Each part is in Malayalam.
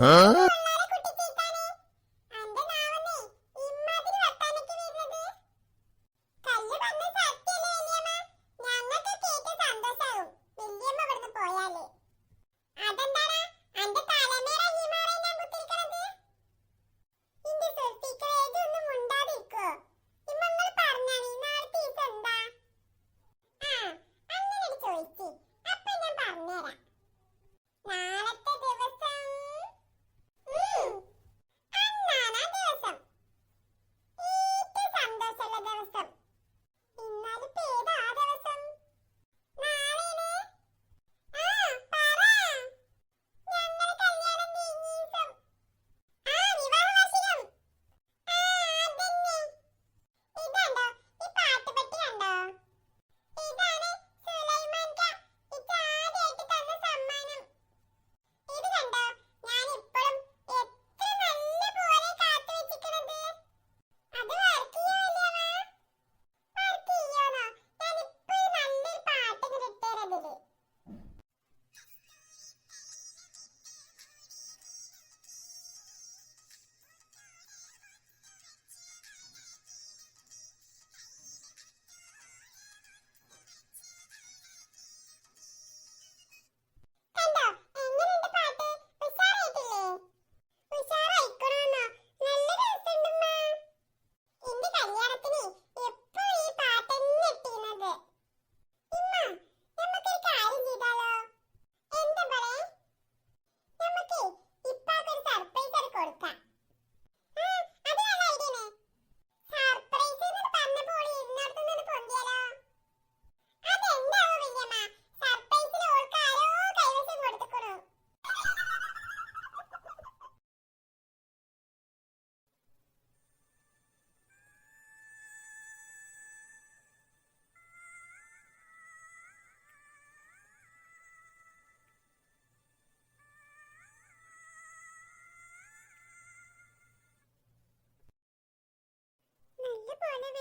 嗯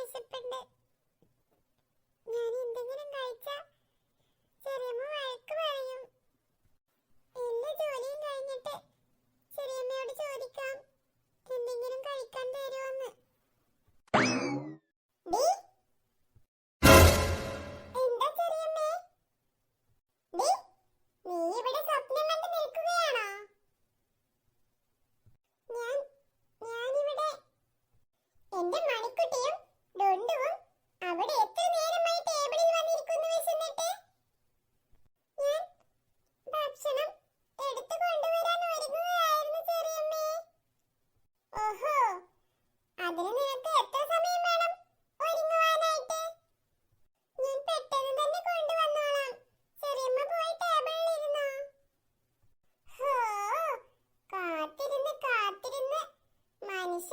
வயசு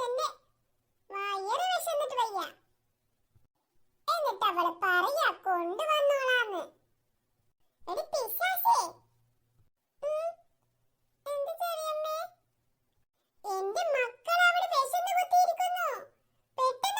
വിശന്ന്. വയറ് വിശന്നിട്ട് വയ്യ. എന്നിട്ട് അവൾ പറയാ കൊണ്ടുവന്നോളാന്ന്. എടി പിശാസേ എന്റെ മക്കൾ അവിടെ വിശന്ന് കുത്തിയിരിക്കുന്നു. പെട്ടെന്ന്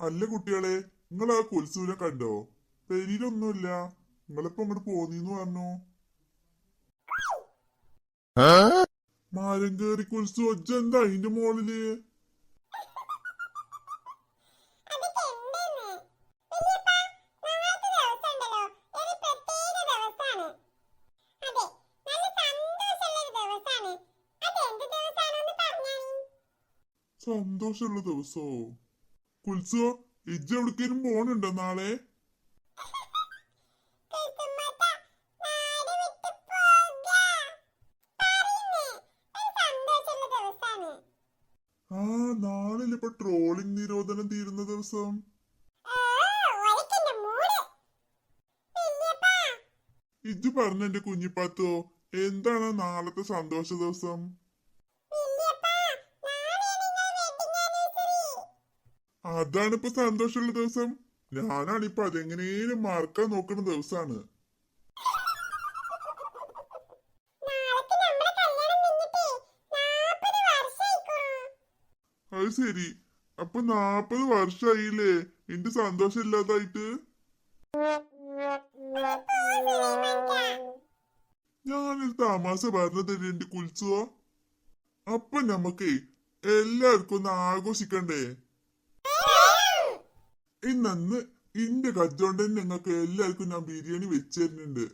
അല്ല കുട്ടികളെ നിങ്ങൾ ആ കൊൽസൂനെ കണ്ടോ? പെരിയിലൊന്നുമില്ല നിങ്ങളിപ്പോ അങ്ങോട്ട് പോന്നീന്ന് പറഞ്ഞു. മാരം കേറി കൊൽസു ഒജ്ജ എന്താ അതിന്റെ മോളിൽ? സന്തോഷമുള്ള ദിവസോ? ദിവസാണ് ആ നാളെ ഇപ്പൊ ട്രോളിംഗ് നിരോധനം തീരുന്ന ദിവസം. ആ ഇജ്ജ് പറഞ്ഞ എന്റെ കുഞ്ഞിപ്പാത്തോ എന്താണ് നാളത്തെ സന്തോഷ ദിവസം? അതാണ് ഇപ്പൊ സന്തോഷമുള്ള ദിവസം. ഞാനാണിപ്പോ അതെങ്ങനെയും മറക്കാൻ നോക്കുന്ന ദിവസാണ്. അത് ശരി. അപ്പൊ നാപ്പത് വർഷായില്ലേ? എന്റെ സന്തോഷം ഇല്ലാതായിട്ട്? ഞാനൊരു തമാശ പറഞ്ഞതല്ലേ എന്റെ കുളിച്ചോ അപ്പൊ നമ്മക്കേ എല്ലാവർക്കും ഒന്ന് ആഘോഷിക്കണ്ടേ? ഇന്നന്ന് ഇന്റെ കച്ചോണ്ട് ഞങ്ങൾക്ക് എല്ലാവർക്കും ഞാൻ ബിരിയാണി വെച്ചിരുന്നുണ്ട്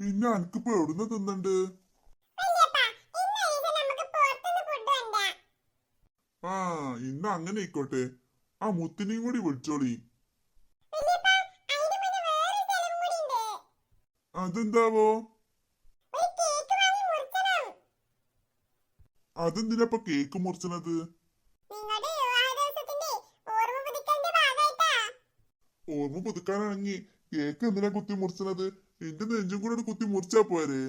പിന്നെ അനക്കിപ്പോ എവിടുന്ന് തിന്നണ്ട്? ആ ഇന്ന് അങ്ങനെ ആയിക്കോട്ടെ. ആ മുത്തിനെയും കൂടി വിളിച്ചോളി. അതെന്താവോ? അതെന്തിനാ കേക്ക് മുറിച്ചണത്? ഓർമ്മ പുതുക്കാനാണെങ്കി കേക്ക് എന്തിനാ കുത്തി മുറിച്ചണത്? എന്റെ നെഞ്ചും കൂടെ കുത്തി മുറിച്ചാ പോരെ.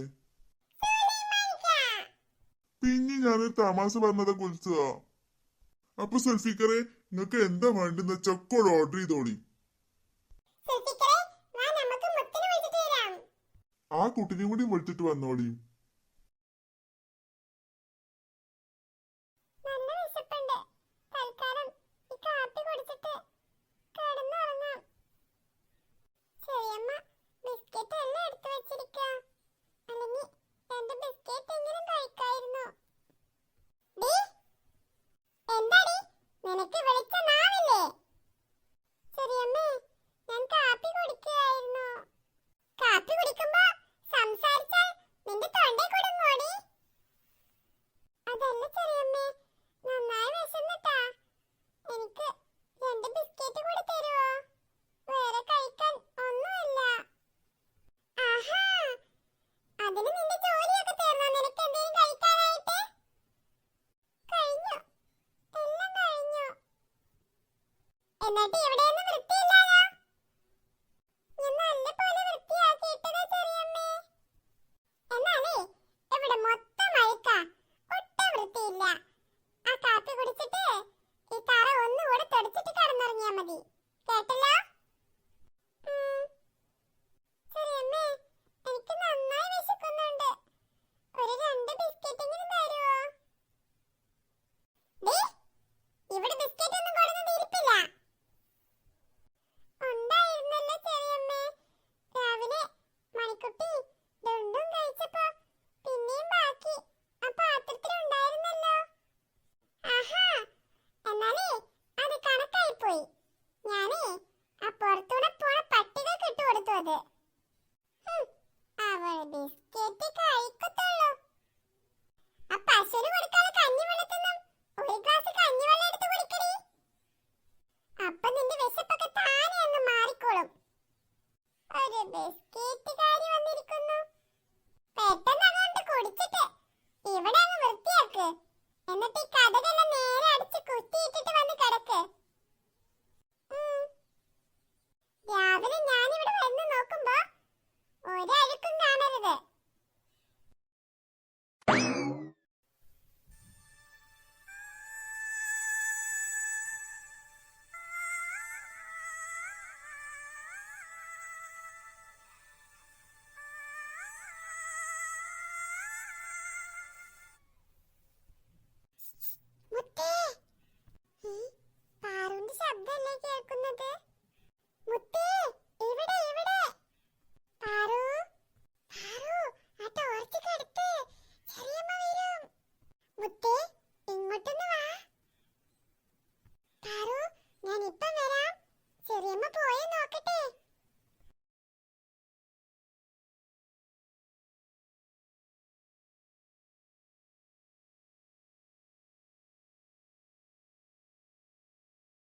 പിന്നെ ഞാനൊരു തമാശ പറഞ്ഞതാ കുളിച്ചതാ. അപ്പൊ സെൽഫിക്കറെ നിങ്ങക്ക് എന്താ വേണ്ടെന്ന് ചക്കോട് ഓർഡർ ചെയ്തോളി. ആ കുട്ടിനെയും കൂടി വിളിച്ചിട്ട് വന്നോളി. 分で എന്നിട്ട്